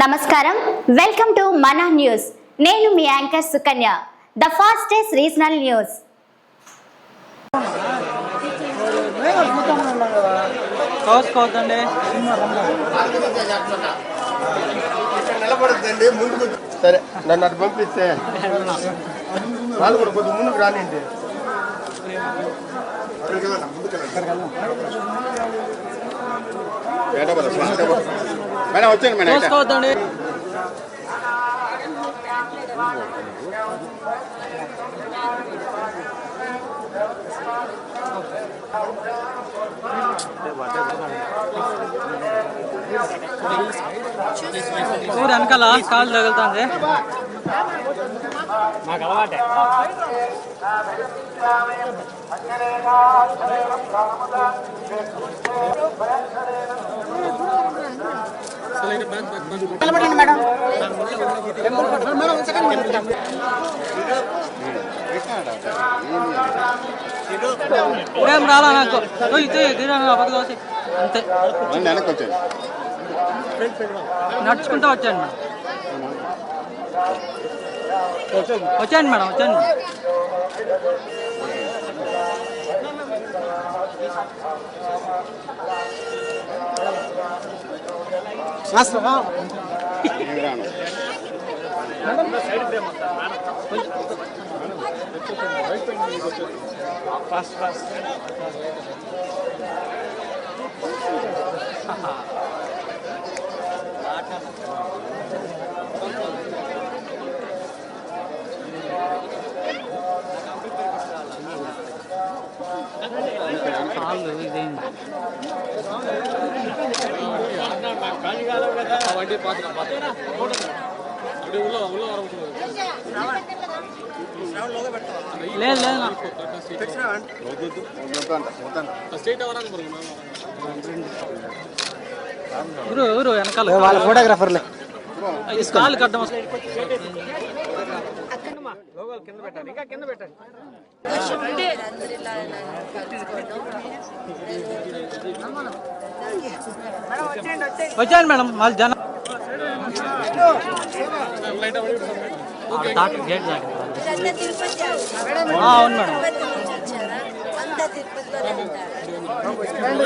నమస్కారం. Welcome to మన news. నేను మీ anchor Sukanya. The fastest regional news. ముందుకు సరే నన్ను అటు పంపిస్తే. వాళ్ళు కూడా కొద్దిగా ముందుకు రానిండి మేడం వచ్చాను మేడం ఇట్లా. కోసుకోవద్దండి. ఊరు వెనకాల కాలు తగులుతుంది. ఇప్పుడేం రాలా నాకు? గిరాను పక్క దోశ అంతే. వెనక్కి వచ్చాను నడుచుకుంటూ వచ్చాను మేడం. వచ్చాను మేడం వచ్చాను ಹಾಸ್ರಾ ಫಾಸ್ಟ್ ಫಾಸ್ಟ್ ಕಾಲು ಇದೆಯಿಂದ లేదు నా. వద్దు, వద్దంట, వద్దంట. ఊరు ఊరు వెనకాల వాళ్ళ ఫోటోగ్రాఫర్లే కాళ్ళు కట్టడం వచ్చాను మేడం మళ్ళీ జనం. డాక్టర్ గేట్ దాకా ఇదంతా తిరుపతి ఆ, అవును మేడం. వచ్చారా? అంతా తిరుపతిలోనే ఉంటారు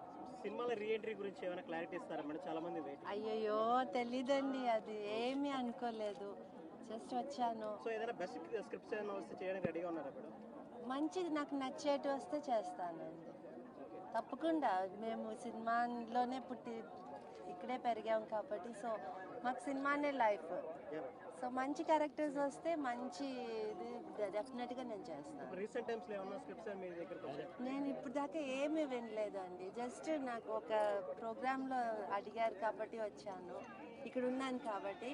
సినిమాల రీఎంట్రీ గురించి ఏమైనా క్లారిటీ ఇస్తారా మేడం? చాలా మంది వెయిట్ అయ్యయ్యో తెలీదండి అది. ఏమీ అనుకోలేదు. జస్ట్ వచ్చాను. సో ఏదైనా బెస్ట్ స్క్రిప్ట్స్ ఏమైనా వస్తే చేయడానికి రెడీగా ఉన్నారా మేడం? మంచిది. నాకు నచ్చేటి వస్తే చేస్తానండి తప్పకుండా. మేము సినిమాలోనే పుట్టి ఇక్కడే పెరిగాం కాబట్టి సో మాకు సినిమానే లైఫ్. సో మంచి క్యారెక్టర్స్ వస్తే మంచి ఇది డెఫినెట్గా నేను చేస్తాను. రీసెంట్ టైమ్స్లో ఏమన్నా స్క్రిప్ట్స్ మీ దగ్గరకు నేను ఇప్పుడు దాకా ఏమీ వినలేదండి. జస్ట్ నాకు ఒక ప్రోగ్రాంలో అడిగారు కాబట్టి వచ్చాను. ఇక్కడ ఉన్నాను కాబట్టి.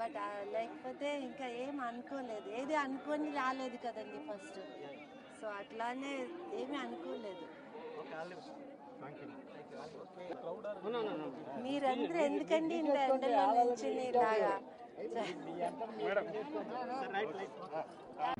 బట్ లేకపోతే ఇంకా ఏం అనుకోలేదు. ఏది అనుకొని రాలేదు కదండి ఫస్ట్ సో అట్లానే ఏమీ అనుకోలేదు. మీరందరూ ఎందుకండి ఇంత ఎండలో నుంచి Sir, right, right.